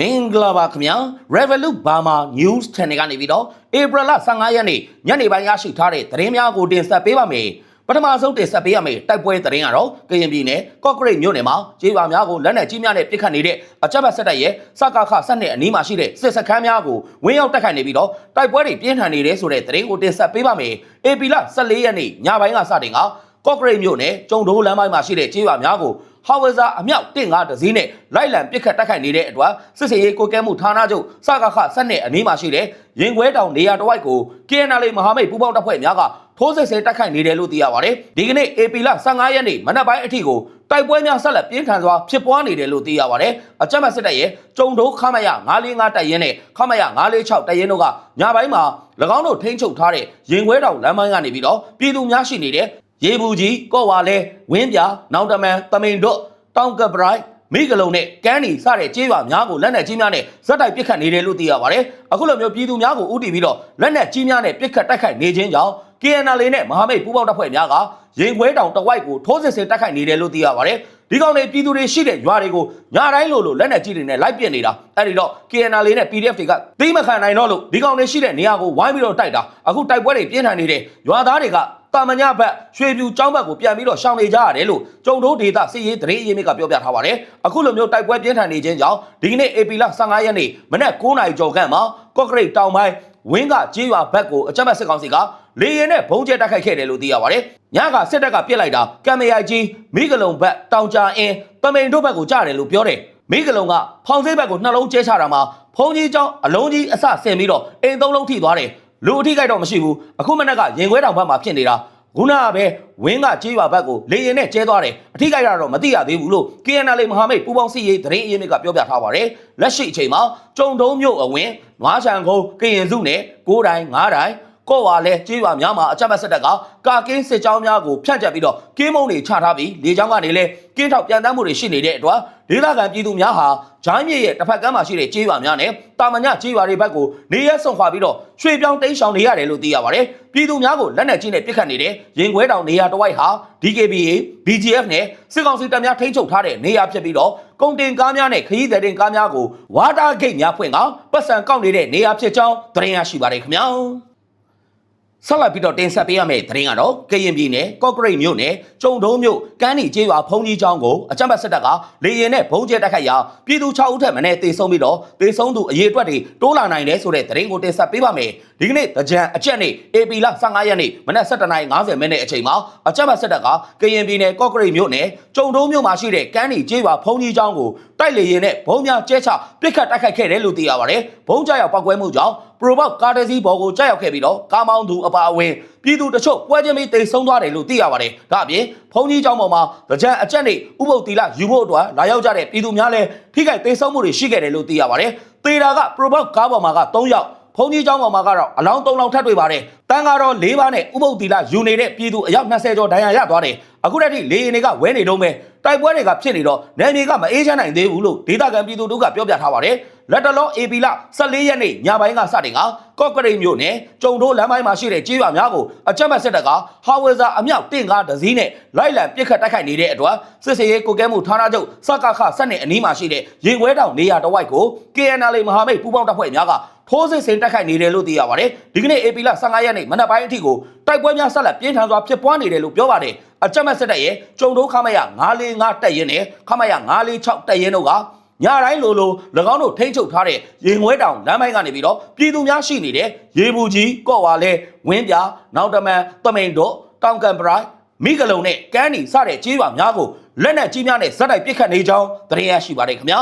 မင်္ဂလာပါခင်ဗျာ Revolut Burma News Channel ကနေပြီးတော့ဧပြီလ15ရက်နေ့ညနေပိုင်းရရှိထားတဲ့သတင်းများကိုတင်ဆက်ပေးပါမယ်ပထမဆုံးတင်ဆက်ပေးရမယ့်တိုက်ပွဲသတင်းကတော့ကရင်ပြည်နယ်ကော့ကရိတ်မြို့နယ်မှာကျေးရွာများကိုလက်နက်ကြီးများနဲ့ပစ်ခတ်နေတဲ့အကြမ်းဖက်စစ်တပ်ရဲ့စကခဆက်နဲ့အနီးမှာရှိတဲ့စစ်စခန်းများကိုဝင်းရောက်တက်ခိုင်နေပြီးတော့တိုက်ပွဲတွေပြင်းထန်နေတယ်ဆိုတဲ့သတင်းကိုတင်ဆက်ပေးပါမယ်ဧပြီလ14ရက်နေ့ညပိုင်းကစတင်ကကော့ကရိတ်မြို့နယ်ကျုံဒိုးလမ်းပိုင်းမှာရှိတဲ့ကျေးရွာများကို ဟာဝဇာအမြောက်တင့်ကားတစ်စီးနဲ့လိုက်လံပစ်ခတ်တိုက်ခိုက်နေတဲ့အတွက်စစ်စင်ရေးကိုကဲမှုဌာနချုပ်စကခဆက်နဲ့အနီးမှာရှိတဲ့ရင်ခွဲတောင်နေရာတစ်ဝိုက်ကို KNL မဟာမိတ်ပူးပေါင်းတပ်ဖွဲ့များကထိုးစစ်ဆင်တိုက်ခိုက်နေတယ်လို့သိရပါတယ်ဒီကနေ့ AP လ15ရက်နေ့မနက်ပိုင်းအထိကိုတိုက်ပွဲများဆက်လက်ပြင်းထန်စွာဖြစ်ပွားနေတယ်လို့သိရပါတယ်အကြမ်းဖက်စစ်တပ်ရဲ့ကြုံတိုးခမရ945တပ်ရင်းနဲ့ခမရ946တပ်ရင်းတို့ကညပိုင်းမှာ၎င်းတို့ထိန်းချုပ်ထားတဲ့ရင်ခွဲတောင်လမ်းပိုင်းကနေပြီးတော့ပြည်သူများရှိနေတဲ့ ရေဘူးကြီးကော့ဝါလဲဝင်းပြနောင်တမန်တမိန်တို့တောင်ကပရိုက်မိဂလုံနဲ့ကန်းနီစတဲ့ကြေးရွာများကိုလက်နက်ကြီးများနဲ့ဇက်တိုက်ပစ်ခတ်နေတယ်လို့သိရပါတယ်အခုလိုမျိုးပြည်သူများကိုဥတီပြီးတော့လက်နက်ကြီးများနဲ့ပစ်ခတ်တိုက်ခိုက်နေခြင်းကြောင့် KNL နဲ့မဟာမိတ်ပူးပေါင်းတပ်ဖွဲ့များကရင်ခွဲတောင်တဝိုက်ကိုထိုးစစ်ဆင်တိုက်ခိုက်နေတယ်လို့သိရပါတယ် ဒီကောင်တွေပြည်သူတွေရှိတဲ့ရွာတွေကိုညတိုင်းလိုလိုလက်နက်ကြီးတွေနဲ့လိုက်ပစ်နေတာအဲ့ဒီတော့ KNL နဲ့ PDF တွေကသိမခံနိုင်တော့လို့ဒီကောင်တွေရှိတဲ့နေရာကိုဝိုင်းပြီးတော့တိုက်တာအခုတိုက်ပွဲတွေပြင်းထန်နေတဲ့ရွာသားတွေကတာမညဘက်ရွှေပြူကျောင်းဘက်ကိုပြန်ပြီးတော့ရှောင်နေကြရတယ်လို့ကျုံတို့ဒေတာစစ်ရေးသတင်းအရင်းမြစ်ကပြောပြထားပါတယ်အခုလိုမျိုးတိုက်ပွဲပြင်းထန်နေခြင်းကြောင့်ဒီကနေ့ AP လ15ရက်နေ့မနက်9:00နာရီကျော်ခန့်မှာကော့ကရိတ်တောင်ပိုင်းဝင်းကကြေးရွာဘက်ကိုအကြမ်းဖက်စစ်ကောင်စီက လေရင်နဲ့ဘုံကျဲတိုက်ခိုက်ခဲ့တယ်လို့သိရပါတယ်။ညကစစ်တပ်ကပြစ်လိုက်တာကံမရိုက်ကြီးမိဂလုံဘက်တောင်ကြာအင်းပမိန်တို့ဘက်ကိုကြားတယ်လို့ပြောတယ်။မိဂလုံကဖောင်စိတ်ဘက်ကိုနှလုံးကျဲချတာမှာဘုံကြီးကြောင်းအလုံးကြီးအဆဆင်ပြီးတော့အင်းသုံးလုံးထိသွားတယ်။လူအထိကြိုက်တော့မရှိဘူး။အခုမနေ့ကရင်ခွဲတောင်ဘက်မှာဖြစ်နေတာခုနကပဲဝင်းကကြေးရွာဘက်ကိုလေရင်နဲ့ကျဲသွားတယ်အထိကြိုက်ရတော့မသိရသေးဘူးလို့ KNL မဟာမိတ်ပူပေါင်းစီရေးသတင်းအရင်းမြစ်ကပြောပြထားပါတယ်လက်ရှိအချိန်မှာကြုံတုံးမြို့အဝင်းငွားချန်ကုန်းကရင်စုနယ်ကိုးတိုင်းငားတိုင်း ကော့ဝါလဲကြေးရွာများမှာအကြမ်းဖက်စစ်တပ်ကကာကင်းစစ်ကြောင်းများကိုဖြန့်ကျက်ပြီးတော့ကင်းမုံတွေချထားပြီးလေကြောင်းကနေလဲကင်းထောက်ပြန်တမ်းမှုတွေရှိနေတဲ့အတွက်ဒေသခံပြည်သူများဟာဂျိုင်းမြစ်ရဲ့တစ်ဖက်ကမ်းမှာရှိတဲ့ကြေးရွာများနဲ့တာမညကြေးရွာတွေဘက်ကိုနေရဲဆုံခွာပြီးတော့ရွှေပြောင်းတိမ်းရှောင်နေရတယ်လို့သိရပါတယ်ပြည်သူများကိုလက်နက်ကြီးနဲ့ပစ်ခတ်နေတဲ့ရင်ခွဲတောင်နေရာတစ်ဝိုက်ဟာ DKBA BGF နဲ့စစ်ကောင်စီတပ်များထိန်းချုပ်ထားတဲ့နေရာဖြစ်ပြီးတော့ကုန်တင်ကားများနဲ့ခရီးသည်တင်ကားများကိုဝါတာဂိတ်များဖွင့်ကပတ်စံကောက်နေတဲ့နေရာဖြစ်ကြောင်းသတင်းရရှိပါတယ်ခင်ဗျာ ဆက်လက်ပြီးတော့တင်ဆက်ပေးရမယ့်သတင်းကတော့ကရင်ပြည်နယ်ကော့ကရိတ်မြို့နယ်ကျုံတုံးမြို့ကန်းနီကျေးရွာဖုန်ကြီးကျောင်းကိုအကြမ်းဖက်စစ်တပ်ကလေရင်နဲ့ဘုံကျဲတိုက်ခိုက်ရာပြည်သူ6ဦးထက်မနည်းတေဆုံးပြီးတော့တေဆုံးသူအရေအတွက်တွေတိုးလာနိုင်တယ်ဆိုတဲ့သတင်းကိုတင်ဆက်ပေးပါမယ် ဒီကနေ့တကြံအကြက်နေ့ AP လ15ရက်နေ့မနက်7:50မိနစ်အချိန်မှာအကြမ်းဖက်စစ်တပ်ကကရင်ပြည်နယ်ကော့ကရိတ်မြို့နယ်ကျုံတုံးမြို့မှာရှိတဲ့ကန်းနီကျေးရွာဖုန်ကြီးကျောင်းကိုတိုက်လေရင်နဲ့ဘုံများကျဲချပစ်ခတ်တိုက်ခိုက်ခဲ့တယ်လို့သိရပါတယ်ဘုံကြရောက်ပောက်ကွဲမှုကြောင့်ပရိုဘောက်ကားတစ်စီးပေါ်ကိုကြားရောက်ခဲ့ပြီးတော့ကားမောင်းသူအပါအဝင်ပြည်သူတချို့ပွဲချင်းပြီးတိတ်ဆုံးသွားတယ်လို့သိရပါတယ်။ဒါအပြင်ဖုန်ကြီးကျောင်းပေါ်မှာကြံအကြက်နေဥပုပ်တီလာယူဖို့အတွက်လာရောက်ကြတဲ့ပြည်သူများလည်းထိခိုက်တိတ်ဆုံးမှုတွေရှိခဲ့တယ်လို့သိရပါတယ်။သေတာကပရိုဘောက်ကားပေါ်မှာက3ယောက် ဖုန်ကြီးကျောင်းပေါ်မှာကတော့အလောင်း3လောင်းထပ်တွေ့ပါတယ်။တန်ကတော့၄ပါးနဲ့ဥပုပ်တီလာယူနေတဲ့ပြည်သူအယောက်20ကျော်ဒဏ်ရာရသွားတယ်။အခုတည်းကလေရင်တွေကဝဲနေတော့မယ်တိုက်ပွဲတွေကဖြစ်နေတော့နယ်မြေကမအေးချမ်းနိုင်သေးဘူးလို့ဒေသခံပြည်သူတို့ကပြောပြထားပါတယ်။လက်တလော AP လ14ရက်နေ့ညပိုင်းကစတင်ကကော့ကရိတ်မြို့နယ်ကျုံတိုးလမ်းပိုင်းမှာရှိတဲ့ကြေးရွာများကိုအကြမ်းဖက်စစ်တပ်ကဟာဝဇာအမြောက်တင့်ကားတစ်စီးနဲ့လိုက်လံပစ်ခတ်တိုက်ခိုက်နေတဲ့အတွက်စစ်စေရေးကိုကဲမှုဌာနချုပ်စကခဆက်နဲ့အနီးမှာရှိတဲ့ရင်ခွဲတောင်နေရာတစ်ဝိုက်ကို KNL မဟာမိတ်ပူးပေါင်းတပ်ဖွဲ့များက ထိုးစစ်ဆင်တိုက်ခိုက်နေတယ်လို့သိရပါတယ်ဒီကနေ့ AP လ15ရက်နေ့မနက်ပိုင်းအထိကိုတိုက်ပွဲများဆက်လက်ပြင်းထန်စွာဖြစ်ပွားနေတယ်လို့ပြောပါတယ်အကြမ်းဖက်စစ်တပ်ရဲ့ကျုံတိုးခမရ945တပ်ရင်းနဲ့ခမရ946တပ်ရင်းတို့ကညတိုင်းလိုလို၎င်းတို့ထိန်းချုပ်ထားတဲ့ရင်ငွဲတောင်လမ်းပိုင်းကနေပြီးတော့ပြည်သူများရှိနေတဲ့ရေဘူးကြီးကော့ဝါလဲဝင်းပြနောက်တမန်တမိန်တို့တောင်ကန်ပရိုက်မိဂလုံနဲ့ကန်းနီစတဲ့ကြေးရွာများကိုလက်နက်ကြီးများနဲ့ဇက်တိုက်ပစ်ခတ်နေကြောင်းသတင်းရရှိပါတယ်ခင်ဗျာ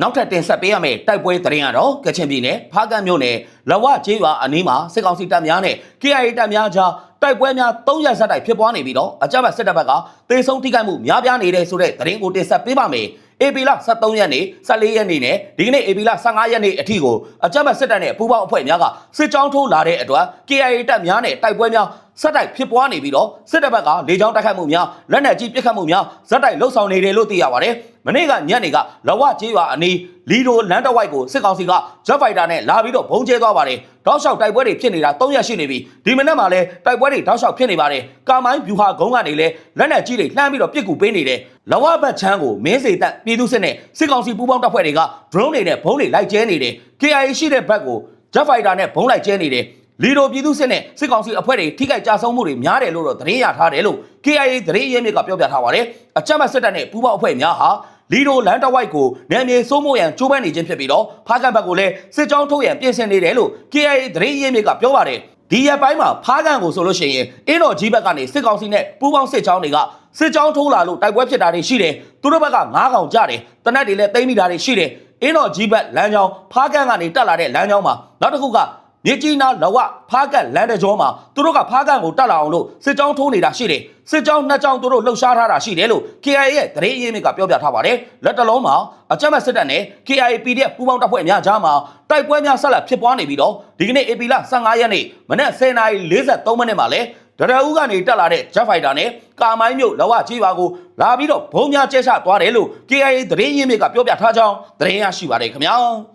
နောက်ထပ်တင်ဆက်ပေးရမယ့်တိုက်ပွဲသတင်းကတော့ကချင်ပြည်နယ်ဖားကန့်မြို့နယ်လဝကျေးရွာအနီးမှာစစ်ကောင်စီတပ်များနဲ့ KIA တပ်များကြားတိုက်ပွဲများ၃ရက်ဆက်တိုက်ဖြစ်ပွားနေပြီးတော့အကြမ်းဖက်စစ်တပ်ဘက်ကတေဆုံးထိခိုက်မှုများပြားနေတဲ့ဆိုတဲ့သတင်းကိုတင်ဆက်ပေးပါမယ်။ AP လ23ရက်နေ့14ရက်နေ့နဲ့ဒီကနေ့ AP လ15ရက်နေ့အထိကိုအကြမ်းဖက်စစ်တပ်နဲ့ပူးပေါင်းအဖွဲ့များကစစ်ကြောင်းထိုးလာတဲ့အတွက် KIA တပ်များနဲ့တိုက်ပွဲများစက်တိုက်ဖြစ်ပွားနေပြီးတော့စစ်တပ်ဘက်ကလေကြောင်းတိုက်ခိုက်မှုများလက်နက်ကြီးပစ်ခတ်မှုများဇက်တိုက်လှုပ်ဆောင်နေတယ်လို့သိရပါတယ်။မနေ့ကညနေကလဝကျေးရွာအနီးလီဒိုလန်တဝိုက်ကိုစစ်ကောင်စီကဂျက်ဖိုက်တာနဲ့လာပြီးတော့ဘုံကျဲသွားပါတယ်။တောက်လျှောက်တိုက်ပွဲတွေဖြစ်နေတာ၃ရက်ရှိနေပြီ။ဒီမနေ့မှလည်းတိုက်ပွဲတွေတောက်လျှောက်ဖြစ်နေပါတယ်။ကာမိုင်းဗျူဟာဂုံးကနေလည်းလက်နက်ကြီးတွေလှမ်းပြီးတော့ပစ်ကူပေးနေတယ်။လဝဘတ်ချမ်းကိုမင်းစေတပ်ပြည်သူစစ်နဲ့စစ်ကောင်စီပူးပေါင်းတပ်ဖွဲ့တွေက drone တွေနဲ့ဘုံတွေလိုက်ကျဲနေတယ်။ KIA ရှိတဲ့ဘက်ကိုဂျက်ဖိုက်တာနဲ့ဘုံလိုက်ကျဲနေတယ်။ လီဒိုပြည်သူစစ်နဲ့စစ်ကောင်စီအဖွဲ့တွေထိခိုက်ကြဆုံးမှုတွေများတယ်လို့တော့သတင်းရထားတယ်လို့ KIA သတင်းရင်းမြစ်ကပြောပြထားပါတယ်။အကြမ်းဖက်စစ်တပ်နဲ့ပူးပေါင်းအဖွဲ့များဟာလီဒိုလန်တဝိုက်ကိုနယ်မြေစိုးမိုးရန်ကြိုးပမ်းနေခြင်းဖြစ်ပြီးတော့ဖားကန်ဘက်ကိုလည်းစစ်ကြောင်းထုတ်ရန်ပြင်ဆင်နေတယ်လို့ KIA သတင်းရင်းမြစ်ကပြောပါတယ်။ဒီရက်ပိုင်းမှာဖားကန်ကိုဆိုလို့ရှိရင်အင်းတော်ကြီးဘက်ကနေစစ်ကောင်စီနဲ့ပူးပေါင်းစစ်ကြောင်းတွေကစစ်ကြောင်းထိုးလာလို့တိုက်ပွဲဖြစ်တာတွေရှိတယ်။သူတို့ဘက်က9កောင်ကြတယ်။တနက်တွေလည်းသိမ်းမိတာတွေရှိတယ်။အင်းတော်ကြီးဘက်လမ်းကြောင်းဖားကန်ကနေတက်လာတဲ့လမ်းကြောင်းမှာနောက်တစ်ခုက မြေကြီးနာလဝဖားကန်လမ်းတကြောမှာသူတို့ကဖားကန်ကိုတက်လာအောင်လို့စစ်ကြောင်းထိုးနေတာရှိတယ်။စစ်ကြောင်းနှစ်ကြောင်းသူတို့လှုပ်ရှားထားတာရှိတယ်လို့ KIA ရဲ့သတင်းရင်းမြစ်ကပြောပြထားပါတယ်။လက်တလုံးမှာအကြမ်းဖက်စစ်တပ်နဲ့ KIA PDF ပူးပေါင်းတပ်ဖွဲ့များကြားမှာတိုက်ပွဲများဆက်လက်ဖြစ်ပွားနေပြီးတော့ဒီကနေ့ AP လ15ရက်နေ့မနက်10:43မိနစ်မှာလဲဒရအူးကနေတက်လာတဲ့ Jet Fighter နဲ့ကာမိုင်းမြို့လဝကြီးပါကိုလာပြီးတော့ဘုံများကျဲချသွားတယ်လို့ KIA သတင်းရင်းမြစ်ကပြောပြထားကြောင်းသတင်းရရှိပါတယ်ခင်ဗျာ။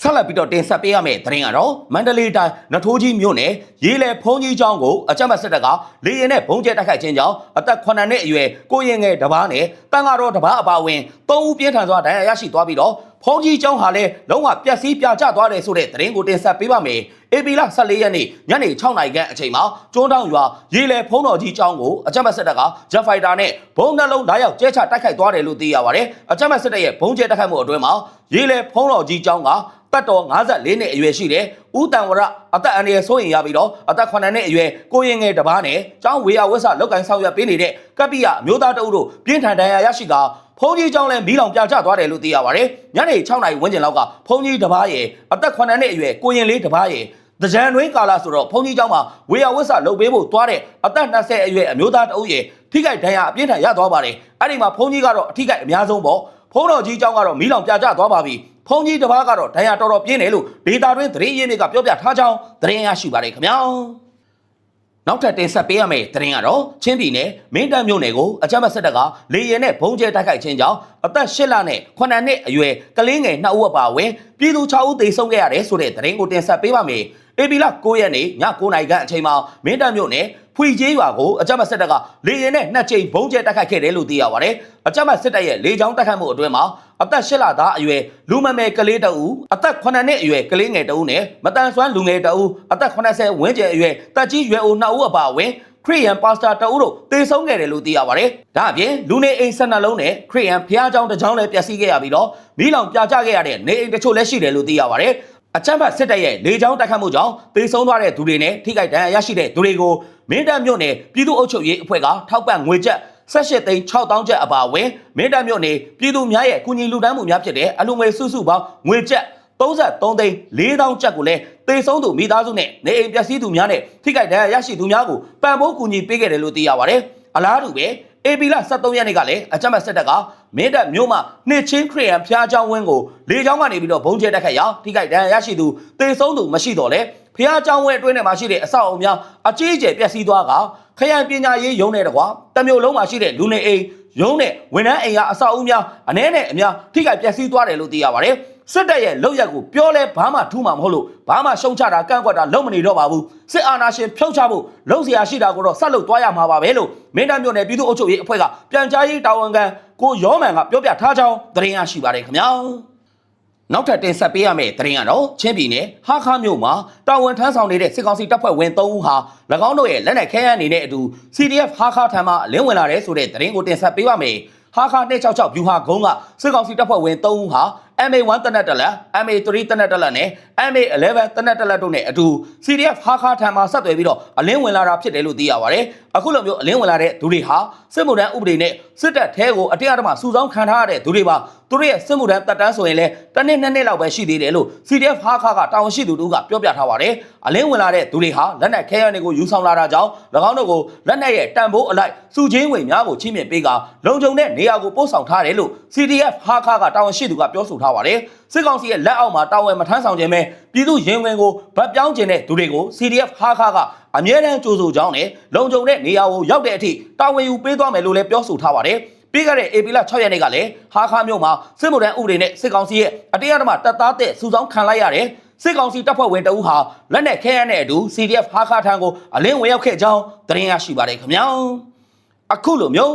ဆက်လက်ပြီးတော့တင်ဆက်ပေးရမယ့်သတင်းကတော့မန္တလေးတိုင်းနထိုးကြီးမြို့နယ်ရေးလေဖုံးကြီးကျောင်းကိုအကြမ်းဖက်စစ်တပ်ကလေရင်နဲ့ဘုံကျဲတိုက်ခိုက်ခြင်းကြောင့်အသက်9နှစ်အရွယ်ကိုရင်ငယ်တပားနဲ့တန်ဃာတော်တပားအပါအဝင်၃ဦးပြင်းထန်စွာဒဏ်ရာရရှိသွားပြီးတော့ဖုံးကြီးကျောင်းဟာလည်းလုံးဝပျက်စီးပြာကျသွားတယ်ဆိုတဲ့သတင်းကိုတင်ဆက်ပေးပါမယ်။ AP လ14ရက်နေ့ညနေ6နာရီခန့်အချိန်မှာကျွန်းတောင်ရွာရေးလေဖုံးတော်ကြီးကျောင်းကိုအကြမ်းဖက်စစ်တပ်က Jet Fighter နဲ့ဘုံနှလုံးဓာတ်ရောက်ကျဲချတိုက်ခိုက်သွားတယ်လို့သိရပါတယ်။အကြမ်းဖက်စစ်တပ်ရဲ့ဘုံကျဲတိုက်ခိုက်မှုအတွင်းမှာရေးလေဖုံးတော်ကြီးကျောင်းက တက်တော်54နှစ်အရွယ်ရှိတယ်။ဦးတန်ဝရအသက်အန္တရာယ်ဆိုရင်ရပြီးတော့အသက်9နှစ်အရွယ်ကိုရင်ငယ်တပားနဲ့ကျောင်းဝေယဝက်ဆလောက်ကန်ဆောင်ရွက်ပေးနေတဲ့ကပ္ပိယအမျိုးသားတအုပ်တို့ပြင်းထန်ဒဏ်ရာရရှိကဖုန်ကြီးကျောင်းလည်းမီးလောင်ပြကျသွားတယ်လို့သိရပါတယ်။ညနေ6နာရီဝန်းကျင်လောက်ကဖုန်ကြီးတပားရဲ့အသက်9နှစ်အရွယ်ကိုရင်လေးတပားရဲ့တကြံတွင်းကာလဆိုတော့ဖုန်ကြီးကျောင်းမှာဝေယဝက်ဆလုပ်ပေးဖို့သွားတဲ့အသက်20အရွယ်အမျိုးသားတအုပ်ရဲ့ထိခိုက်ဒဏ်ရာအပြင်းထန်ရသွားပါတယ်။အဲ့ဒီမှာဖုန်ကြီးကတော့အထိခိုက်အများဆုံးပေါ့။ဖုန်းတော်ကြီးကျောင်းကတော့မီးလောင်ပြကျသွားပါပြီ။ ဖုန်းကြီးတစ်ပါးကတော့ဒဏ်ရာတော်တော်ပြင်းတယ်လို့ဒေတာတွင်းသတင်းရင်းမြစ်ကပြောပြထားကြောင်းသတင်းရရှိပါတယ်ခင်ဗျာ။နောက်ထပ်တင်ဆက်ပေးရမယ့်သတင်းကတော့ချင်းပြည်နယ်မင်းတပ်မြို့နယ်ကိုအကြမ်းဖက်စစ်တပ်ကလေရင်နဲ့ဘုံကျဲတိုက်ခိုက်ခြင်းကြောင့်အသက်၈လနဲ့9နှစ်အရွယ်ကလေးငယ်2ဦးအပါအဝင်ပြည်သူ6ဦးသေဆုံးခဲ့ရတယ်ဆိုတဲ့သတင်းကိုတင်ဆက်ပေးပါမယ်။ ဧပြီလ9ရက်နေ့ည9:00နာရီခန့်အချိန်မှာမင်းတပ်မြို့နယ်ဖွေကြီးရွာကိုအကြမ်းဖက်စစ်တပ်ကလေရင်နဲ့နှစ်ကြိမ်ဘုံးကျဲတိုက်ခိုက်ခဲ့တယ်လို့သိရပါတယ်။အကြမ်းဖက်စစ်တပ်ရဲ့လေကြောင်းတိုက်ခိုက်မှုအတွင်းမှာအသက်၈လသားအရွယ်လူမမယ်ကလေးတအူအသက်9နှစ်အရွယ်ကလေးငယ်တအူနဲ့မတန်ဆွမ်းလူငယ်တအူအသက်80ဝန်းကျင်အရွယ်တက်ကြီးရွယ်အို2ဦးအပါအဝင်ခရီးယန်ပါစတာတအုပ်တို့တေဆုံးခဲ့တယ်လို့သိရပါတယ်။ဒါအပြင်လူနေအိမ်ဆက်နှလုံးနဲ့ခရီးယန်ဖျားကြောင်တစ်ကြောင်လည်းပျက်စီးခဲ့ရပြီးတော့မိလောင်ပြကျခဲ့ရတဲ့နေအိမ်တချို့လည်းရှိတယ်လို့သိရပါတယ်။ အကြမ်းဖက်စစ်တပ်ရဲ့လေကြောင်းတိုက်ခတ်မှုကြောင့်တေဆုံးသွားတဲ့သူတွေနဲ့ထိခိုက်ဒဏ်ရာရရှိတဲ့သူတွေကိုမင်းတပ်မြို့နယ်ပြည်သူ့အုပ်ချုပ်ရေးအဖွဲ့ကထောက်ပံ့ငွေကျပ်18သိန်း6000ကျပ်အပါအဝင်မင်းတပ်မြို့နယ်ပြည်သူများရဲ့ကုညီလူတန်းမှုများဖြစ်တဲ့အလူငွေစုစုပေါင်းငွေကျပ်33သိန်း4000ကျပ်ကိုလည်းတေဆုံးသူမိသားစုနဲ့နေအိမ်ပျက်စီးသူများနဲ့ထိခိုက်ဒဏ်ရာရရှိသူများကိုပံ့ပိုးကူညီပေးခဲ့တယ်လို့သိရပါတယ်။အလားတူပဲ အေပီလာ73ရက်နေ့ကလည်းအကြမ်းဖက်စစ်တပ်ကမင်းတပ်မြို့မှာနှစ်ချင်းခရီးယန်ဖျားချောင်းဝင်းကိုလေကြောင်းကနေပြီးတော့ဘုံကျဲတက်ခတ်ရာထိခိုက်ဒဏ်ရာရရှိသူတေဆုံးသူမရှိတော့လေဖျားချောင်းဝင်းအတွင်းထဲမှာရှိတဲ့အဆောက်အအုံများအကြီးအကျယ်ပျက်စီးသွားကခရိုင်ပညာရေးရုံးတဲ့တကွာတမျိုးလုံးမှာရှိတဲ့လူနေအိမ်ရုံးနဲ့ဝန်ထမ်းအိမ်ကအဆောက်အဦများအ ਨੇ နဲ့အများထိခိုက်ပျက်စီးသွားတယ်လို့သိရပါတယ် စစ်တပ်ရဲ့လောက်ရက်ကိုပြောလဲဘာမှထူးမှာမဟုတ်လို့ဘာမှရှုံချတာကန့်ကွက်တာလုံးမနေတော့ပါဘူးစစ်အာဏာရှင်ဖြုတ်ချဖို့လုံစရာရှိတာကိုတော့ဆက်လုပ်သွားရမှာပါပဲလို့မင်းတပ်မြို့နယ်ပြည်သူ့အုပ်ချုပ်ရေးအဖွဲ့ကပြန်ကြားရေးတာဝန်ခံကိုရောမန်ကပြောပြထားကြောင်းသတင်းရရှိပါတယ်ခင်ဗျာနောက်ထပ်တင်ဆက်ပေးရမယ့်သတင်းကတော့ချင်းပြည်နယ်ဟာခါမြို့မှာတာဝန်ထမ်းဆောင်နေတဲ့စစ်ကောင်စီတပ်ဖွဲ့ဝင်3ဦးဟာ၎င်းတို့ရဲ့လက်နက်ခဲယမ်းအနေနဲ့အတူ CDF ဟာခါထံမှလင်းဝင်လာတဲ့ဆိုတဲ့သတင်းကိုတင်ဆက်ပေးပါမယ်ဟာခါ266ဗျူဟာဂုံးကစစ်ကောင်စီတပ်ဖွဲ့ဝင်3ဦးဟာ MA1 တနက်တလက် MA3 တနက်တလက်နဲ့ MA11 တနက်တလက်တို့နဲ့အတူ CDF ဟာခါထံမှာဆက်သွယ်ပြီးတော့အလင်းဝင်လာတာဖြစ်တယ်လို့သိရပါတယ်။အခုလိုမျိုးအလင်းဝင်လာတဲ့သူတွေဟာစစ်မှုထမ်းဥပဒေနဲ့စစ်တပ်ထဲကိုအတရားဓမ္မစုဆောင်းခံထားရတဲ့သူတွေပါသူတို့ရဲ့စစ်မှုထမ်းတပ်တန်းဆိုရင်လည်းတစ်နှစ်နှစ်နှစ်လောက်ပဲရှိသေးတယ်လို့ CDF ဟာခါကတာဝန်ရှိသူတို့ကပြောပြထားပါတယ်။အလင်းဝင်လာတဲ့သူတွေဟာလက်နက်ခဲယမ်းတွေကိုယူဆောင်လာတာကြောင့်၎င်းတို့ကိုလက်နက်ရဲ့တန်ဖိုးအလိုက်စုချင်းဝင်များကိုချင်းမြင့်ပေးကလုံခြုံတဲ့နေရာကိုပို့ဆောင်ထားတယ်လို့ CDF ဟာခါကတာဝန်ရှိသူကပြောဆိုထားပါတယ်စစ်ကောင်စီရဲ့လက်အောက်မှာတာဝန်မထမ်းဆောင်ခြင်းပဲပြည်သူရင်ဝင်ကိုဗတ်ပြောင်းခြင်းတဲ့သူတွေကို CDF ဟာခါကအမြဲတမ်းကြိုးဆိုကြောင်းနဲ့လုံခြုံတဲ့နေရာကိုရောက်တဲ့အထိတာဝန်ယူပေးသွားမယ်လို့လည်းပြောဆိုထားပါတယ်ပြီးခဲ့တဲ့ဧပြီလ6ရက်နေ့ကလည်းဟာခါမြို့မှာစစ်မှုထမ်းဥပဒေနဲ့စစ်ကောင်စီရဲ့အတရားဓမ္မတပ်သားတဲ့စုဆောင်းခံလိုက်ရတယ်စစ်ကောင်စီတပ်ဖွဲ့ဝင်တအူးဟာလက်နက်ခဲယမ်းနဲ့အတူ CDF ဟာခါထံကိုအလင်းဝင်ရောက်ခဲ့ကြောင်းသတင်းရရှိပါတယ်ခင်ဗျာအခုလိုမျိုး